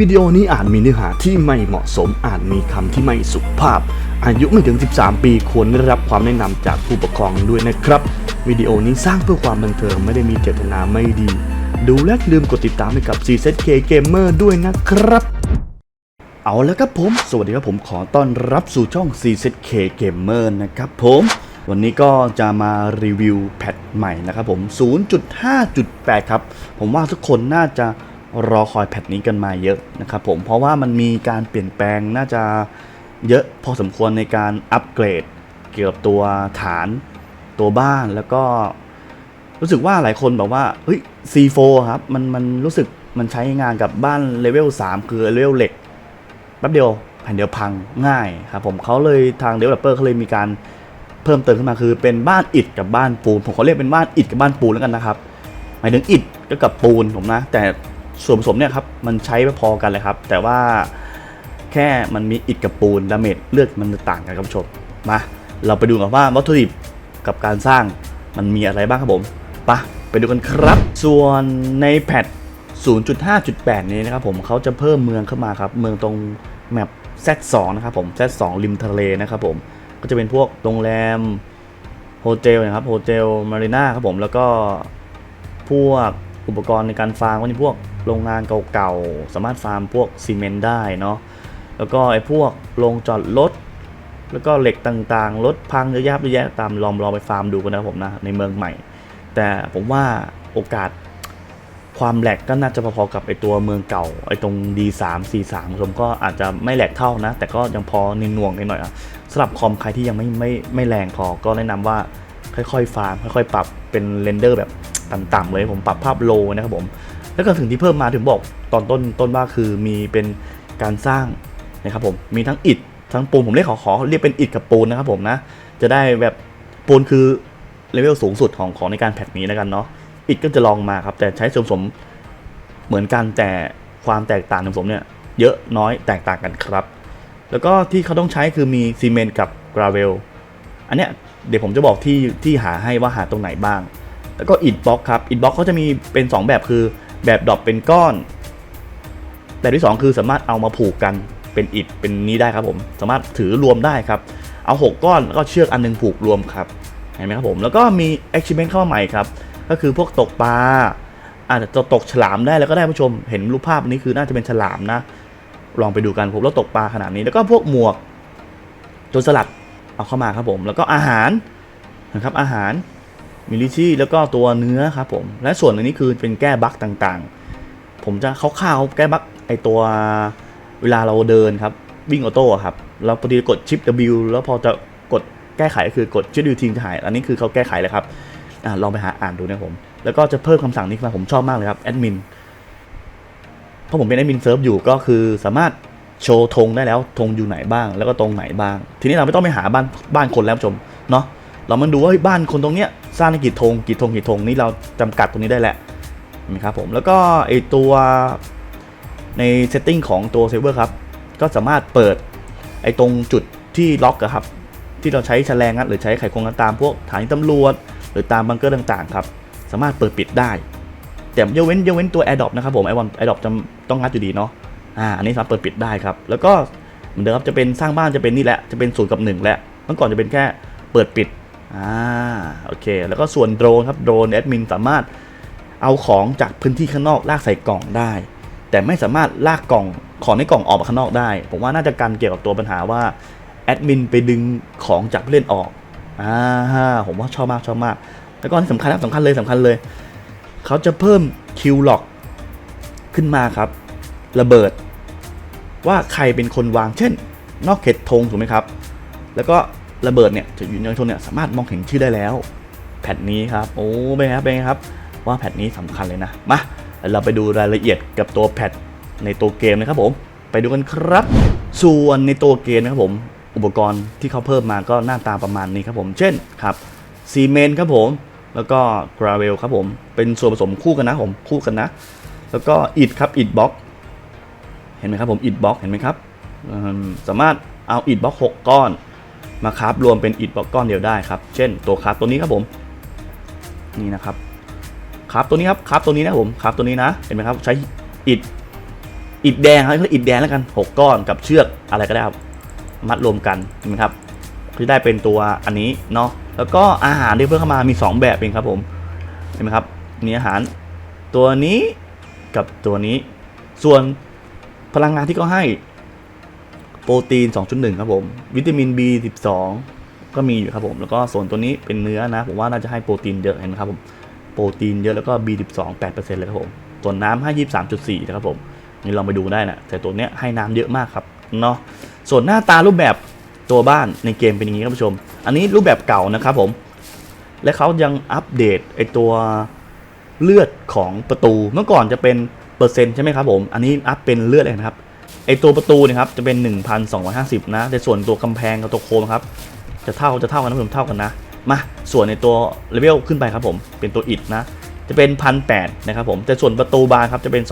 วิดีโอนี้อาจมีเนื้อหาที่ไม่เหมาะสมอาจมีคำที่ไม่สุภาพ อายุไม่ถึง 13 ปีควรได้รับความแนะนำจากผู้ปกครองด้วยนะครับ วิดีโอนี้สร้างเพื่อความบันเทิงไม่ได้มีเจตนาไม่ดี ดูและลืมกดติดตามให้กับ CZK Gamer ด้วยนะครับเอาแล้วครับผม สวัสดีครับผมขอต้อนรับสู่ช่อง CZK Gamer นะครับผม วันนี้ก็จะมารีวิวแพทใหม่นะครับผม 0.5.8 ครับ ผมว่าทุกคนน่าจะ รอคอยแพทนี้กันมาเยอะนะครับผมเพราะว่ามันมีการเปลี่ยนแปลงน่าจะเยอะพอสมควรในการอัปเกรด เกี่ยวกับตัวฐานตัวบ้านแล้วก็รู้สึกว่าหลายคนบอกว่าเฮ้ย C4 ครับมันมันรู้สึกมันใช้งานกับบ้านเลเวล3คือเลเวลเหล็กแป๊บเดียวแผ่นเดียวพังง่ายครับผมเขาเลยทาง developer เขาเลยมีการเพิ่มเติมขึ้นมาคือเป็นบ้านอิฐกับบ้านปูน ผมขอเรียกเป็นบ้านอิฐกับบ้านปูนแล้วกันนะครับหมายถึงอิฐก็กับปูนผมนะ แต่ ส่วนผสมเนี่ยครับมันใช้ไม่พอกันเลยครับ แต่ว่าแค่มันมีอิฐกับปูนดาเมจเลือดมันต่างกันครับผู้ชมมาเราไปดูกันว่าวัตถุดิบกับการสร้างมันมีอะไรบ้างครับผมไปะไปดูกันครับ ส่วนในแพท0.5.8 นี้นะครับผมเขาจะเพิ่มเมืองเข้ามาครับ เมืองตรงแมป Z2 นะครับผม Z2 ริมทะเลนะครับผมก็จะเป็นพวกโรงแรมโฮเทลนะครับโฮเทลมารีนาครับผมแล้วก็พวกอุปกรณ์ในการฟาร์มก็จะพวก โรงงานเก่าๆ สามารถฟาร์มพวกซีเมนต์ได้เนาะ แล้วก็ไอ้พวกโรงจอดรถ แล้วก็เหล็กต่างๆ รถพังเยอะแยะเยอะแยะตามลองลองไปฟาร์มดูกันนะผมนะ ในเมืองใหม่ แต่ผมว่าโอกาสความแหลกก็น่าจะพอๆกับไอตัวเมืองเก่าไอตรง D3 C3 ผมก็อาจจะไม่แหลกเท่านะ แต่ก็ยังพอในหน่วงๆหน่อยอะสำหรับคอมใครที่ยังไม่ไม่ไม่แรงพอก็แนะนำว่าค่อยๆฟาร์มค่อยๆ ปรับเป็นเรนเดอร์แบบต่ำๆเลยผมปรับภาพโลนะครับผม แล้วก็ถึงที่เพิ่มมาถึงบอกตอนต้นต้นว่าคือมีเป็นการสร้างนะครับผมมีทั้งอิฐทั้งปูนผมเรียกขอขอเรียกเป็นอิฐกับปูนนะครับผมนะจะได้แบบปูนคือเลเวลสูงสุดของของในการแพทนี้แล้วกันเนาะอิฐก็จะลองมาครับแต่ใช้ส่วนผสมเหมือนกันแต่ความแตกต่างในผสมเนี่ยเยอะน้อยแตกต่างกันครับ แล้วก็ที่เขาต้องใช้คือมีซีเมนต์กับกราเวลอันเนี้ยเดี๋ยวผมจะบอกที่ที่หาให้ว่าหาตรงไหนบ้าง แล้วก็อิฐบล็อกครับอิฐบล็อกเขาจะมีเป็น 2 แบบคือ แบบดรอปเป็นก้อน แบบที่ 2 คือสามารถเอามาผูกกันเป็นอิฐเป็นนี้ได้ครับผม สามารถถือรวมได้ครับ เอา 6 ก้อนแล้วก็เชือกอันหนึงผูกรวมครับ เห็นไหมครับผม แล้วก็มี achievement เข้ามาใหม่ครับ ก็คือพวกตกปลาอาจจะตกฉลามได้แล้วก็ได้ผู้ชม เห็นรูปภาพนี้คือน่าจะเป็นฉลามนะ ลองไปดูกันผมแล้วตกปลาขนาดนี้ แล้วก็พวกหมวกจรสลัดเอาเข้ามาครับผม แล้วก็อาหารนะครับอาหาร มิลิชี่แล้วก็ตัวเนื้อครับผม และส่วนอันนี้คือเป็นแก้บั๊กต่างๆ ผมจะคร่าวๆแก้บั๊กไอตัวเวลาเราเดินครับวิ่งออโต้ครับเราพอดีกดชิป W แล้วพอจะกดแก้ไขก็คือกดชิป W ทิ้งจะหาย อันนี้คือเขาแก้ไขแล้วครับอลองไปหาอ่านดูนะผม แล้วก็จะเพิ่มคำสั่งนี้ขึ้นมาผมชอบมากเลยครับแอดมินเพราะผมเป็นแอดมินเซิร์ฟอยู่ก็คือสามารถโชว์ธงได้แล้วธงอยู่ไหนบ้าง แล้วก็ตรงไหนบ้าง ทีนี้เราไม่ต้องไปหาบ้านบ้านคนแล้วชมเนาะเรามาดูว่าบ้านคนตรงเนี้ย สร้างได้กี่ธงกี่ธงกี่ธงนี่เราจำกัดตรงนี้ได้แหละนไหมครับผมแล้วก็ไอตัวในเซตติ้งของตัวเซิร์ฟเวอร์ครับก็สามารถเปิดไอตรงจุดที่ล็อกครับที่เราใช้แฉลงงัดหรือใช้ไขควงกันตามพวกฐานตำรวจ หรือตามบังเกอร์ต่างๆครับสามารถเปิดปิดได้ แต่ยกเว้นยกเว้นตัว AirDrop นะครับผมไอวัน AirDrop จะต้องงัดอยู่ดีเนาะอ่าอันนี้สามารถเปิดปิดได้ครับ แล้วก็เหมือนเดิมครับจะเป็นสร้างบ้านจะเป็นนี่แหละจะเป็นศูนย์กับหนึ่งแหละเมื่อก่อนจะเป็นแค่เปิดปิด อ่าโอเค แล้วก็ส่วนโดรนครับโดรนแอดมินสามารถเอาของจากพื้นที่ข้างนอกลากใส่กล่องได้ แต่ไม่สามารถลากกล่องของในกล่องออกมาข้างนอกได้ ผมว่าน่าจะกันเกี่ยวกับตัวปัญหาว่าแอดมินไปดึงของจากผู้เล่นออกอ่าผมว่าชอบมากชอบมาก แล้วก็ที่สำคัญนะสำคัญเลยสำคัญเลย เขาจะเพิ่มคิวล็อกขึ้นมาครับ ระเบิด ว่าใครเป็นคนวางเช่น นอกเขตธงถูกไหมครับ แล้วก็ ระเบิดเนี่ยจะอยู่ในชนเนี่ยสามารถมองเห็นชื่อได้แล้ว แพทนี้ครับ โอ้เป็นไงครับเป็นไงครับ ว่าแพทนี้สำคัญเลยนะ มา เราไปดูรายละเอียดกับตัวแพทในตัวเกมนะครับผม ไปดูกันครับ ส่วนในตัวเกมนะครับผม อุปกรณ์ที่เขาเพิ่มมาก็หน้าตาประมาณนี้ครับผม เช่นครับซีเมนต์ครับผม แล้วก็กราเวลครับผม เป็นส่วนผสมคู่กันนะผม คู่กันนะ แล้วก็อิฐครับ อิฐบล็อก เห็นไหมครับผม อิฐบล็อก เห็นไหมครับ สามารถเอาอิฐบล็อกหกก้อน มาคราฟรวมเป็นอิฐบล็อกก้อนเดียวได้ครับ เช่นตัวคราฟตัวนี้ครับผม นี่นะครับคราฟตัวนี้ครับคราฟตัวนี้นะผมคราฟตัวนี้นะ เห็นไหมครับ ใช้อิฐอิฐแดงครับเรียกอิฐแดงแล้วกันหกก้อนกับเชือกอะไรก็ได้ครับ มัดรวมกันเห็นไหมครับที่ได้เป็นตัวอันนี้เนาะ แล้วก็อาหารที่เพิ่มเข้ามามี 2 แบบเองครับผม เห็นไหมครับ มีอาหารตัวนี้กับตัวนี้ ส่วนพลังงานที่เขาให้ โปรตีน 2.1 ครับผม วิตามิน B12 ก็มีอยู่ครับผม แล้วก็ส่วนตัวนี้เป็นเนื้อนะ ผมว่าน่าจะให้โปรตีนเยอะเห็นไหมครับผม โปรตีนเยอะแล้วก็ B12 8%เลยครับผม ส่วนน้ำให้ 23.4 นะครับผม นี่ลองไปดูได้นะ แต่ตัวเนี้ยให้น้ำเยอะมากครับ เนาะ ส่วนหน้าตารูปแบบตัวบ้านในเกมเป็นอย่างนี้ครับผู้ชม อันนี้รูปแบบเก่านะครับผม และเขายังอัปเดตไอตัวเลือดของประตู เมื่อก่อนจะเป็นเปอร์เซ็นต์ใช่ไหมครับผม อันนี้อัพเป็นเลือดเลยนะครับ ไอตัวประตูเนะครับจะเป็น 1,250 นะแต่ส่วนตัวกำแพงกับตัวโคมครับจะเท่าจะเท่ากันนะผมเท่ากันนะมาส่วนในตัวเลเวลขึ้นไปครับผมเป็นตัวอิดนะจะเป็น1,800นะครับผมแต่ส่วนประตูบานครับจะเป็น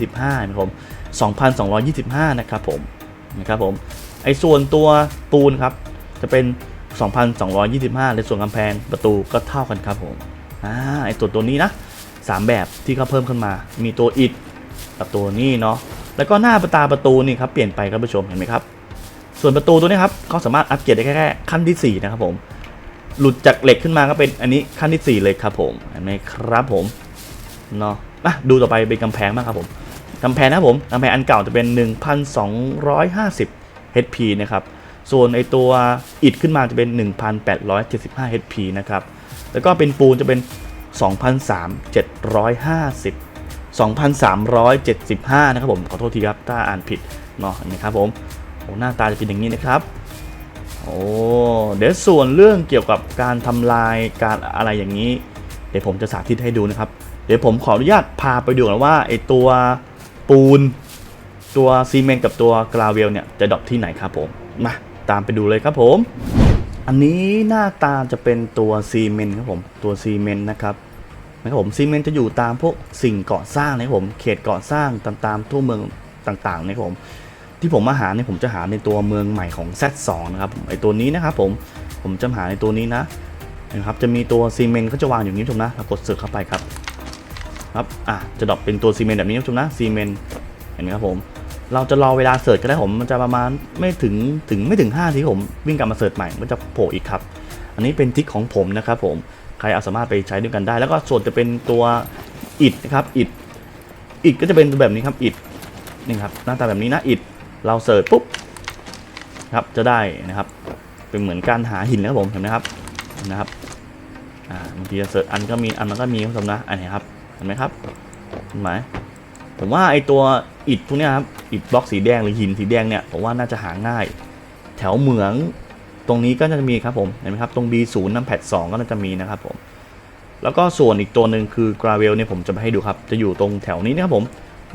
225นะครับผม2,225 นะครับผมนะครับผมไอส่วนตัวปูนครับจะเป็น 2,225ในส่วนกำแพงประตูก็เท่ากันครับผมอ่าไอตัวตัวนี้นะ3 แบบที่เขาเพิ่มขึ้นมา มีตัวอิดกับตัวนี้เนาะ แล้วก็หน้าประตาประตูนี่ครับเปลี่ยนไปครับผู้ชมเห็นไหมครับ ส่วนประตูตัวนี้ครับเขาสามารถอัปเกรดได้แค่ขั้นที่4นะครับผมหลุดจากเหล็กขึ้นมาก็เป็นอันนี้ขั้นที่ 4 เลยครับผมเห็นไหมครับผมเนาะอะดูต่อไปเป็นกำแพงบ้างครับผมกำแพงนะครับผมกำแพงอันเก่าจะเป็น 1,250 HP นะครับส่วนไอตัวอิดขึ้นมาจะเป็น 1,875 HP นะครับแล้วก็เป็นปูนจะเป็น 2,3750 2,375 นะครับผม ขอโทษทีครับ ถ้าอ่านผิดเนาะนะครับผมโอ้หน้าตาจะเป็นอย่างนี้นะครับ โอ้เดี๋ยวส่วนเรื่องเกี่ยวกับการทำลายการอะไรอย่างนี้ เดี๋ยวผมจะสาธิตให้ดูนะครับ เดี๋ยวผมขออนุญาตพาไปดูกันว่าไอตัวปูน ตัวซีเมนต์กับตัวกราวเวลเนี่ยจะดรอปที่ไหนครับผม มาตามไปดูเลยครับผม อันนี้หน้าตาจะเป็นตัวซีเมนต์ครับผม ตัวซีเมนต์นะครับ นะครับผมซีเมนต์จะอยู่ตามพวกสิ่งก่อสร้างนะครับผมเขตก่อสร้างตามตามทั่วเมืองต่างๆนะครับผมที่ผมมาหาเนี่ยผมจะหาในตัวเมืองใหม่ของ Z2 นะครับไอตัวนี้นะครับผมผมจะหาในตัวนี้นะนะครับจะมีตัวซีเมนต์เขาจะวางอยู่นี้ชมนะเรากดเสิร์ชเข้าไปครับครับอะจะดรอปเป็นตัวซีเมนต์แบบนี้นะชมนะซีเมนต์เห็นไหมครับผมเราจะรอเวลาเสิร์ชก็ได้ผมมันจะประมาณไม่ถึงถึงไม่ถึง5ทีผมวิ่งกลับมาเสิร์ชใหม่มันจะโผล่อีกครับ อันนี้เป็นทิกของผมนะครับผม ใครเอาสามารถไปใช้ด้วยกันได้ แล้วก็ส่วนจะเป็นตัวอิดนะครับอิดอิดก็จะเป็นแบบนี้ครับอิดนี่ครับหน้าตาแบบนี้นะอิดเราเสิร์ชปุ๊บครับจะได้นะครับ เป็นเหมือนการหาหินนะครับผมเห็นไหมครับนะครับอ่าบางทีจะเสิร์ชอันก็มีอันมันก็มีครับผมนะอันนี้ครับเห็นไหมครับเห็นไหมผมว่าไอตัวอิดพวกนี้ครับอิดบล็อกสีแดงหรือหินสีแดงเนี่ยผมว่าน่าจะหาง่าย แถวเหมือง ตรงนี้ก็จะมีครับผมเห็นไหมครับตรง B0 น้ำแพด2ก็จะมีนะครับผมแล้วก็ส่วนอีกตัวหนึ่งคือ Gravel เนี่ยผมจะไปให้ดูครับ จะอยู่ตรงแถวนี้นะครับผม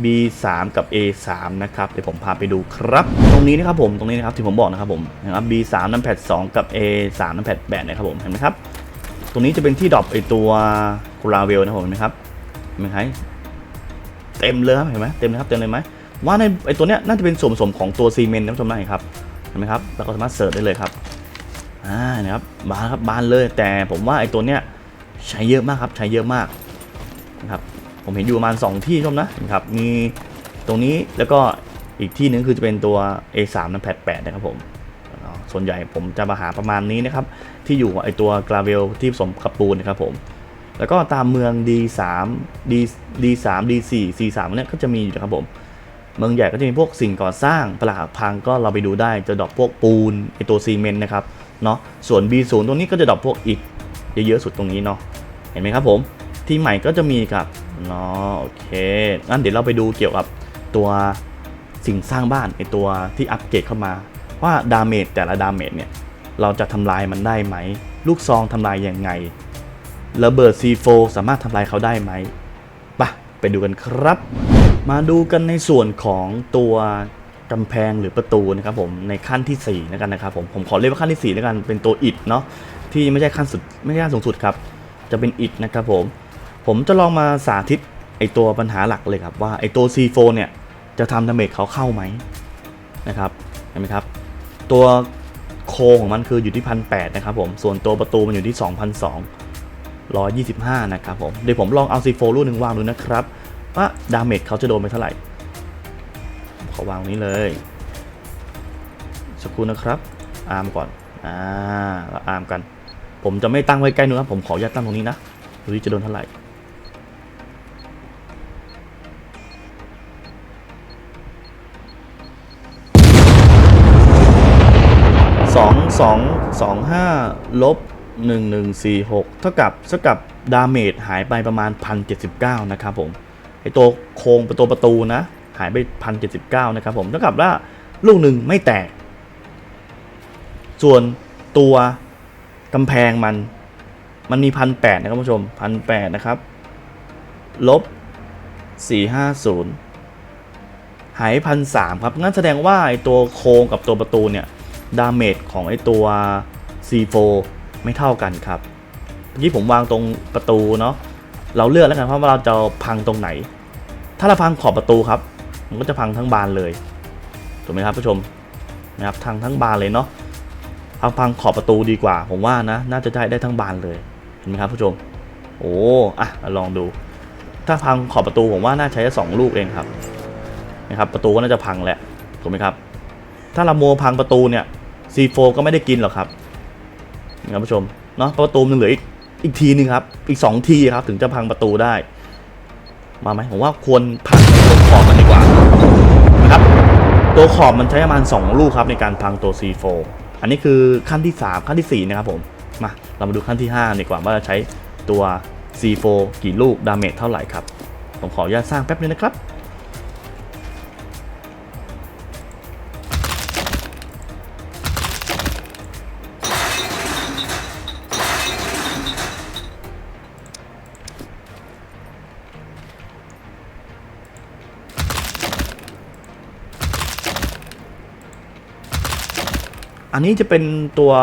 B3 กับ A3 นะครับเดี๋ยวผมพาไปดูครับ ตรงนี้นะครับผมตรงนี้นะครับที่ผมบอกนะครับผมนะครับ B3 น้ำแพด2กับ A3 น้ำแพด8นะครับผมเห็นไหมครับตรงนี้จะเป็นที่ดรอปไอตัว Gravel นะครับผมเห็นไหมครับเห็นไหมครับเต็มเลยครับเห็นไหมเต็มเลยครับเต็มเลยไหมว่าในไอตัวเนี้ยน่าจะเป็นส่วนผสมของตัวซีเมนต์นะท่านผู้ชมนะครับเห็นไหมครับเราก็สามารถเสิร์ชได้เลยครับ อ่านะครับบานครับบานเลย แต่ผมว่าไอ้ตัวเนี้ยใช้เยอะมากครับใช้เยอะมากนะครับผมเห็นอยู่ประมาณ 2 ที่ชมนะนะครับมีตรงนี้แล้วก็อีกที่หนึงคือจะเป็นตัว A3 น้ำแพด8นะครับผมส่วนใหญ่ผมจะมาหาประมาณนี้นะครับ ที่อยู่ไอตัวกราเวลที่ผสมกับปูนนะครับผม แล้วก็ตามเมือง D3 D D3 D4 C3 เนี่ยก็จะมีอยู่นะครับผม เมืองใหญ่ก็จะมีพวกสิ่งก่อสร้างปลาพังก็เราไปดูได้จะดอปพวกปูนไอตัวซีเมนต์นะครับ เนาะส่วน B0 ตรงนี้ก็จะดรอปพวกอิฐเยอะๆสุดตรงนี้เนาะเห็นไหมครับผมที่ใหม่ก็จะมีครับเนาะโอเคงั้นเดี๋ยวเราไปดูเกี่ยวกับตัวสิ่งสร้างบ้านไอตัวที่อัปเกรดเข้ามา ว่าดาเมจแต่ละดาเมจเนี่ยเราจะทำลายมันได้ไหม ลูกซองทำลายยังไงระเบิด C4 สามารถทำลายเขาได้ไหมไปะไปดูกันครับ มาดูกันในส่วนของตัว กำแพงหรือประตูนะครับผมในขั้นที่4แล้วกันนะครับผมผมขอเรียกว่าขั้นที่4แล้วกันเป็นตัวอิฐเนาะที่ไม่ใช่ขั้นสุดไม่ใช่ขั้นสูงสุดครับจะเป็นอิฐนะครับผมผมจะลองมาสาธิตไอตัวปัญหาหลักเลยครับว่าไอตัว C4 เนี่ยจะทำดาเมจเขาเข้าไหมนะครับเห็นไหมครับ ตัวโคของมันคืออยู่ที่พันแนะครับผมส่วนตัวประตูมันอยู่ที่ 2,200 125 นะครับผมเดี๋ยวผมลองเอา C4 ลูกหนึ่งวางดูนะครับว่าดาเมจเขาจะโดนไปเท่าไหร่ ขอวางนี้เลยสักครู่นะครับ อาร์มก่อน อ่าเราอาร์มกัน ผมจะไม่ตั้งไว้ใกล้นู้นครับ ผมขออนุญาตตั้งตรงนี้นะดูดิจะโดนเท่าไหร่สองสองสองห้าลบหนึ่งหนึ่งสี่หกเท่ากับเท่ากับดาเมจหายไปประมาณพันเจ็ดสิบเก้านะครับผมไอตัวโครงประตูประตูนะ หายไปพันเจ็ดสิบเก้านะครับผมเท่ากับว่าลูกหนึ่งไม่แตก ส่วนตัวกำแพงมัน มันมีพันแปดนะครับผู้ชมพันแปดนะครับลบสี่ห้าศูนย์หายพันสามครับงั้นแสดงว่าไอตัวโครงกับตัวประตูเนี่ยดาเมจของไอตัว C4 ไม่เท่ากันครับเมื่อกี้ผมวางตรงประตูเนาะเราเลือกแล้วกันว่าเราจะพังตรงไหน ถ้าเราพังขอบประตูครับ มันก็จะพังทั้งบานเลยถูกไหมครับผู้ชมนะครับทางทั้งบานเลยเนาะเอาพังขอบประตูดีกว่า ผมว่านะน่าจะได้ได้ทั้งบานเลยเห็นไหมครับผู้ชม โอ้อะลองดู ถ้าพังขอบประตูผมว่าน่าใช้แค่สองลูกเองครับนะครับ ประตูก็น่าจะพังแหละถูกไหมครับ ถ้าเราโมพังประตูเนี่ย C4 ก็ไม่ได้กินหรอกครับนะครับผู้ชมเนาะประตูมันเหลืออีกอีกทีหนึงครับ อีก 2 ทีครับถึงจะพังประตูได้ มาไหมผมว่าควรพัง ตัวขอบมันใช้ประมาณ 2 ลูกครับในการพังตัว C4 อันนี้คือขั้นที่ 3 ขั้นทีสี่4 นะครับผม มาเรามาดูขั้นที่5ดีกว่าว่าจะใช้ตัว C4 กี่ลูกดาเมจเท่าไหร่ครับ ผมขออนุญาตสร้างแป๊บนึงนะครับ อันนี้จะเป็นตัว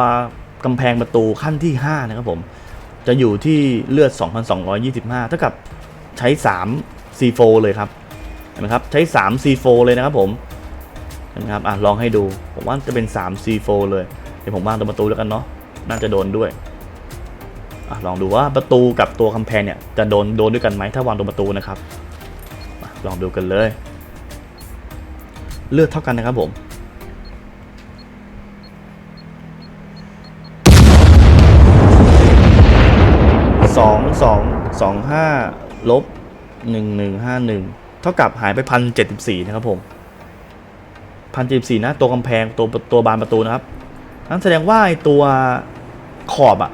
กำแพงประตูขั้นที่ 5 นะครับผม จะอยู่ที่เลือด 2,225 เท่ากับใช้ 3 C4 เลยครับเห็นไหมครับใช้ 3 C4 เลยนะครับผมเห็นไหมครับอะลองให้ดูผมว่าจะเป็น 3 C4 เลยเดี๋ยวผมวางตัวประตูแล้วกันเนาะน่าจะโดนด้วยอะลองดูว่าประตูกับตัวกำแพงเนี่ยจะโดนโดนด้วยกันไหมถ้าวางตัวประตูนะครับลองดูกันเลย เลือดเท่ากันนะครับผม สองสองห้าลบหนึ่งหนึ่งห้าหนึ่งเท่ากับหายไปพันเจ็ดสิบสี่นะครับผมพันเจ็ดสิบสี่นะ ตัวกำแพงตัวตัวบานประตูนะครับนั่นแสดงว่าไอ้ตัวขอบอะ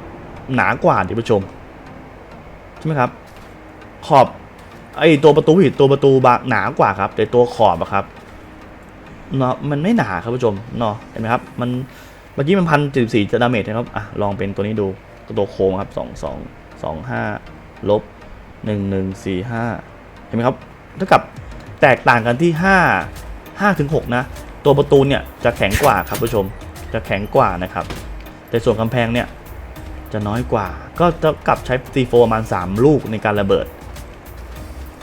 หนากว่าท่านผู้ชม ใช่ไหมครับ ขอบไอ้ตัวประตูผิดตัวประตูบางหนากว่าครับ แต่ตัวขอบอะครับเนาะมันไม่หนาครับผู้ชมเนาะเห็นไหมครับ มันเมื่อกี้มันพันเจ็ดสี่จะดาเมจนะครับอะลองเป็นตัวนี้ดูตัวโค้งครับสองสอง สองห้าลบหนึ่งหนึ่งสี่ห้าเห็นไหมครับเท่ากับแตกต่างกันที่ห้าห้าถึงหกนะ ตัวประตูเนี่ยจะแข็งกว่าครับผู้ชมจะแข็งกว่านะครับ แต่ส่วนกำแพงเนี่ยจะน้อยกว่า ก็จะกลับใช้ C4 ประมาณ 3 ลูกในการระเบิด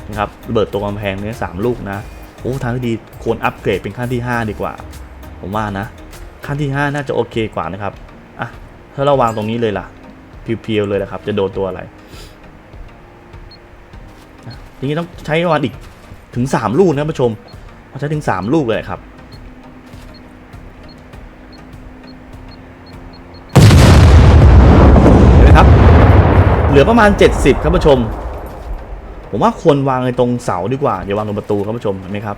นะครับระเบิดตัวกำแพงเนี่ยสามลูกนะโอ้ทางที่ดีควรอัปเกรดเป็นขั้นที่ 5 ดีกว่า ผมว่านะ ขั้นที่ 5 น่าจะโอเคกว่านะครับอะถ้าเราวางตรงนี้เลยล่ะ เพียวๆเลยนะครับ จะโดนตัวอะไรทีนี้ต้องใช้ประมาณอีกถึง 3 ลูกนะผู้ชมเอาใช้ถึง 3 ลูกเลยครับเห็นไหมครับ เหลือประมาณ 70 ครับผู้ชม ผมว่าควรวางในตรงเสาดีกว่าอย่าวางตรงประตูครับผู้ชมเห็นไหมครับ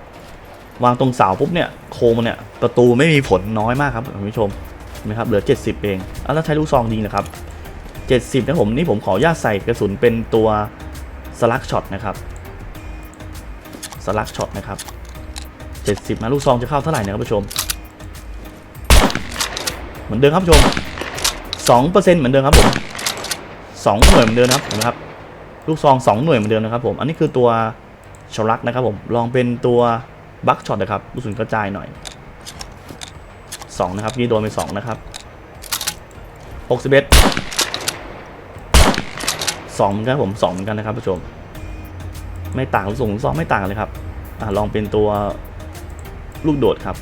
วางตรงเสาปุ๊บเนี่ยโคมเนี่ยประตูไม่มีผลน้อยมากครับผู้ชมเห็นไหมครับเหลือ 70 เองอะแล้วใช้ลูกซองยิงนะครับ 70นะผมนี่ผมขออนุญาตใส่กระสุนเป็นตัวสลักช็อตนะครับสลักช็อตนะครับ70นะลูกซองจะเข้าเท่าไหร่นะครับผู้ชม เหมือนเดิมครับผู้ชม2%เหมือนเดิมครับผม2หน่วยเหมือนเดิมนะครับเห็นไหมครับลูกซอง2หน่วยเหมือนเดิมนะครับผมอันนี้คือตัวชลักนะครับผมลองเป็นตัวบัคช็อตนะครับลูกสุนกระจายหน่อย2นะครับนี่โดนไป2นะครับ61 สองเหมือนกันผมสองเหมือนกันนะครับผู้ชม ไม่ต่างลูกส่งลูกซองไม่ต่างเลยครับอลองเป็นตัวลูกโดดครับ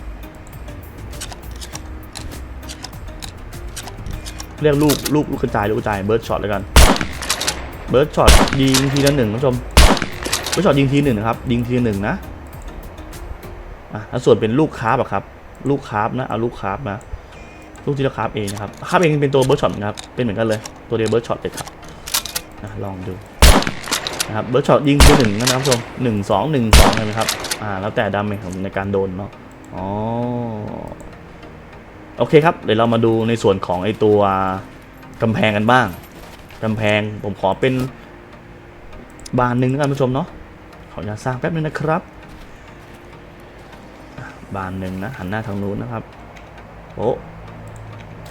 เรียกลูกลูกลูกกระจายลูกกระจายเบิร์ดช็อตแล้วกันเบิร์ดช็อตยิงทีละหนึ่งผู้ชมเบิร์ดช็อตยิงทีหนึ่งนะครับ ยิงทีหนึ่งนะอะแล้วส่วนเป็นลูกคาร์บอะครับ ลูกคาร์บนะเอาลูกคาร์บนะลูกที่เราคาร์บเองนะครับคาร์บเองเป็นตัวเบิร์ดช็อตนะครับเป็นเหมือนกันเลยตัวเดียวเบิร์ดช็อตเลยครับ อะลองดูนะครับเบิร์ดช็อตยิงคือหนึ่งนะครับผู้ชมหนึ่งสองหนึ่งสองเลยนะครับอ่าแล้วแต่ดาเมจของในการโดนเนาะอ๋อโอเคครับ เดี๋ยวเรามาดูในส่วนของไอตัวกำแพงกันบ้างกำแพงผมขอเป็นบานหนึ่งนะท่านผู้ชมเนาะขออนุญาตสร้างแป๊บนึงนะครับ บานหนึ่งนะหันหน้าทางนู้นนะครับโป๊ะ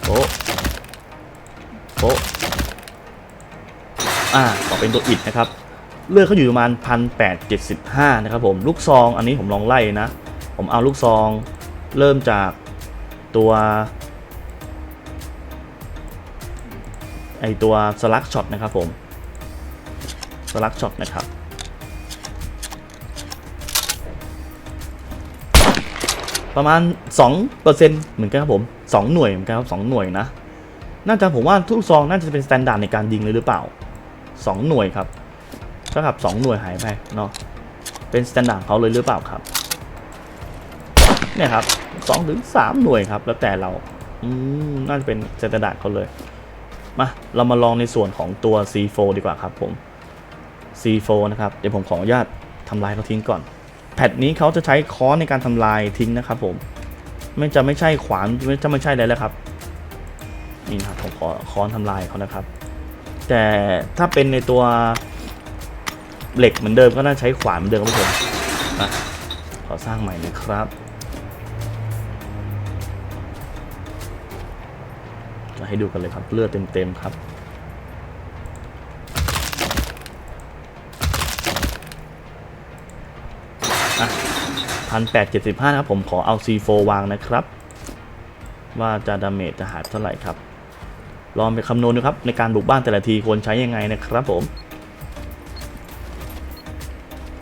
โป๊ะโป๊ะ อ่าขอเป็นตัวอิดนะครับ เลือกเขาอยู่ประมาณพันแปดเจ็ดสิบห้านะครับผม ลูกซองอันนี้ผมลองไล่นะ ผมเอาลูกซองเริ่มจากตัวไอตัวสลักช็อตนะครับผมสลักช็อตนะครับประมาณ 2%เหมือนกันครับผม 2 หน่วยเหมือนกันครับ2หน่วยนะ น่าจะผมว่าทุกซองน่าจะเป็นสแตนดาร์ดในการยิงเลยหรือเปล่า 2 หน่วยครับเท่ากับ 2 หน่วยหายไปเนาะเป็นสแตนดาร์ดเขาเลยหรือเปล่าครับเนี่ยครับ2ถึง3หน่วยครับ แล้วแต่เราอืมน่าจะเป็นสแตนดาร์ดเขาเลยมาเรามาลองในส่วนของตัว C4 ดีกว่าครับผม C4 นะครับ เดี๋ยวผมขออนุญาตทำลายเขาทิ้งก่อน แพทนี้เขาจะใช้ค้อนในการทำลายทิ้งนะครับผม ไม่จะไม่ใช่ขวานไม่จะไม่ใช่เลยแล้วครับ นี่ครับผมขอค้อนทำลายเขานะครับ แต่ถ้าเป็นในตัวเหล็กเหมือนเดิมก็น่าใช้ขวานเหมือนเดิมครับผมนะขอสร้างใหม่นะครับจะให้ดูกันเลยครับเลือดเต็มๆครับพันแปดเจ็ดสิบห้าครับผมขอเอา C4 วางนะครับ ว่าจะดาเมจจะหายเท่าไหร่ครับ ลองไปคำนวณดูครับ ในการบุกบ้านแต่ละทีควรใช้ยังไงนะครับผม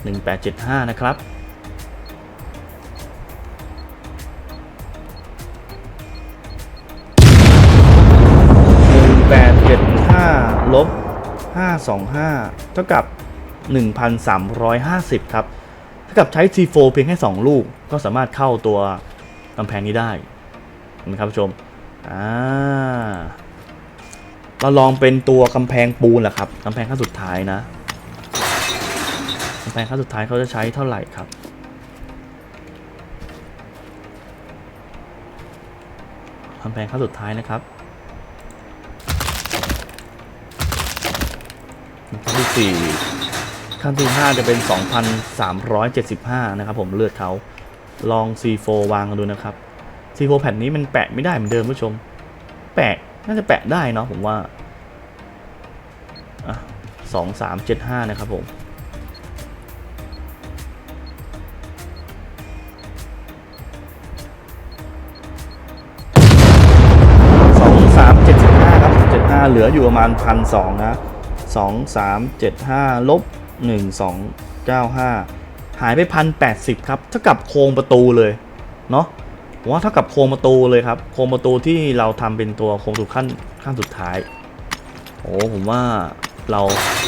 1875 นะครับลบ525 เท่ากับ 1,350 ครับ เท่ากับใช้ C4 เพียงแค่ 2 ลูก ก็สามารถเข้าตัวกำแพงนี้ได้เห็นไหมครับผู้ชม อ่า เราลองเป็นตัวกำแพงปูนแหละครับกำแพงขั้นสุดท้ายนะกำแพงขั้นสุดท้ายเขาจะใช้เท่าไหร่ครับกำแพงขั้นสุดท้ายนะครับขั้นที่สี่ขั้นที่5จะเป็น 2,375 นะครับผมเลือดเขาลอง C4 วางกันดูนะครับ C4 แผ่นนี้มันแปะไม่ได้เหมือนเดิมผู้ชม แปะ น่าจะแปะได้เนาะผมว่าอะ2375นะครับผมสองสามเจ็ดห้าครับเจ็ดห้าเหลืออยู่ประมาณพันสองนะสองสามเจ็ดห้าลบหนึ่งสองเก้าห้าหายไปพันแปดสิบครับเท่ากับโครงประตูเลย เนาะ ผมว่าเท่ากับโครงประตูเลยครับ โครงประตูที่เราทำเป็นตัวโครงประตูขั้นขั้นสุดท้าย โอ้ผมว่าเรา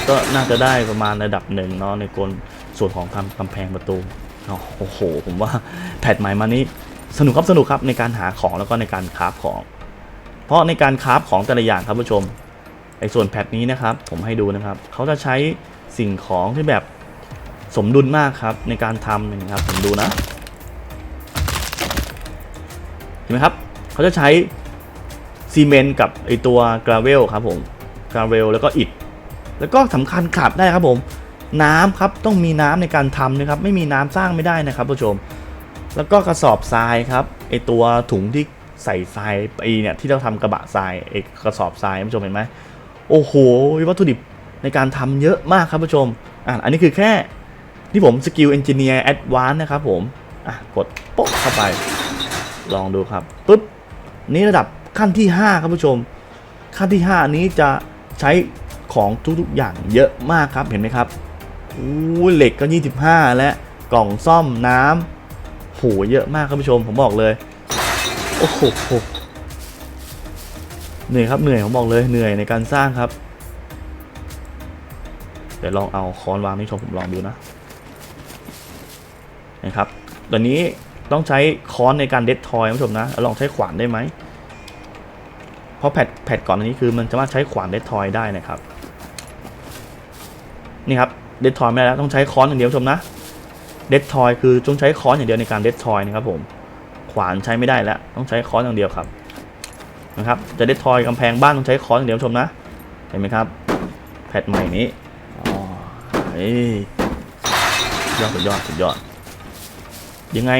ก็น่าจะได้ประมาณระดับหนึ่งเนาะในกลส่วนของทำกำแพงประตูโอ้โห ผมว่าแพทใหม่มานี้สนุกครับสนุกครับในการหาของแล้วก็ในการคราฟของ เพราะในการคราฟของแต่ละอย่างครับผู้ชมไอ้ส่วนแพทนี้นะครับ ผมให้ดูนะครับเขาจะใช้สิ่งของที่แบบสมดุลมากครับในการทำนะครับผมดูนะ เห็นไหมครับเขาจะใช้ซีเมนต์กับไอตัวกราเวลครับผมกราเวลแล้วก็อิฐแล้วก็สำคัญขาดได้ครับผม น้ำครับต้องมีน้ำในการทำนะครับ ไม่มีน้ำสร้างไม่ได้นะครับผู้ชม แล้วก็กระสอบทรายครับไอตัวถุงที่ใส่ทรายไปเนี่ยที่เราทำกระบะทรายไอกระสอบทรายผู้ชมเห็นไหมโอ้โหวัตถุดิบในการทำเยอะมากครับผู้ชมอะอันนี้คือแค่ที่ผมสกิลเอนจิเนียร์แอดวานนะครับผมอะกดโป๊ะเข้าไป ลองดูครับปุ๊บนี่ระดับขั้นที่ 5 ครับผู้ชม ขั้นที่ 5 นี้จะใช้ของทุกๆอย่างเยอะมากครับเห็นไหมครับอู้เหล็กก็ 25 และกล่องซ่อมน้ำโหเยอะมากครับผู้ชมผมบอกเลยโอ้โหเหนื่อยครับเหนื่อยผมบอกเลยเหนื่อยในการสร้างครับเดี๋ยวลองเอาค้อนวางให้ชมผมลองดูนะนะครับตอนนี้ ต้องใช้ค้อนในการเด็ดทอยผู้ชมนะแล้วลองใช้ขวานได้ไหมเพราะแพทแพทก่อนอันนี้คือมันสามารถใช้ขวานเด็ดทอยได้นะครับ นี่ครับเด็ดทอยไม่ได้แล้วต้องใช้ค้อนอย่างเดียวผู้ชมนะเด็ดทอยคือต้องใช้ค้อนอย่างเดียวในการเด็ดทอยนะครับผมขวานใช้ไม่ได้แล้วต้องใช้ค้อนอย่างเดียวครับนะครับ จะเด็ดทอยกำแพงบ้านต้องใช้ค้อนอย่างเดียวผู้ชมนะ เห็นไหมครับ แพทใหม่นี้อ๋อเฮ้ยยอดสุดยอดสุดยอด ยังไง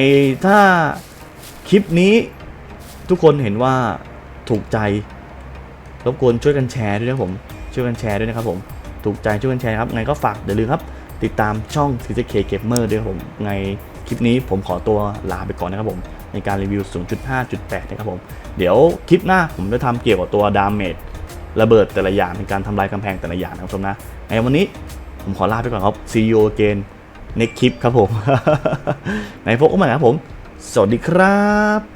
ถ้าคลิปนี้ทุกคนเห็นว่าถูกใจ รบกวนช่วยกันแชร์ด้วยนะผม ช่วยกันแชร์ด้วยนะครับผม ถูกใจช่วยกันแชร์ครับ ไงก็ฝากอย่าลืมครับ ติดตามช่อง CCK Gamer ด้วยครับผม ไงคลิปนี้ผมขอตัวลาไปก่อนนะครับผม ในการรีวิว 0.5.8 นะครับผม เดี๋ยวคลิปหน้าผมจะทำเกี่ยวกับตัวดาเมจระเบิดแต่ละอย่างในการทำลายกำแพงแต่ละอย่างนะครับผมนะ ในวันนี้ผมขอลาไปก่อนครับ See you again ในคลิปครับผม ในพบกันใหม่นครับผม สวัสดีครับ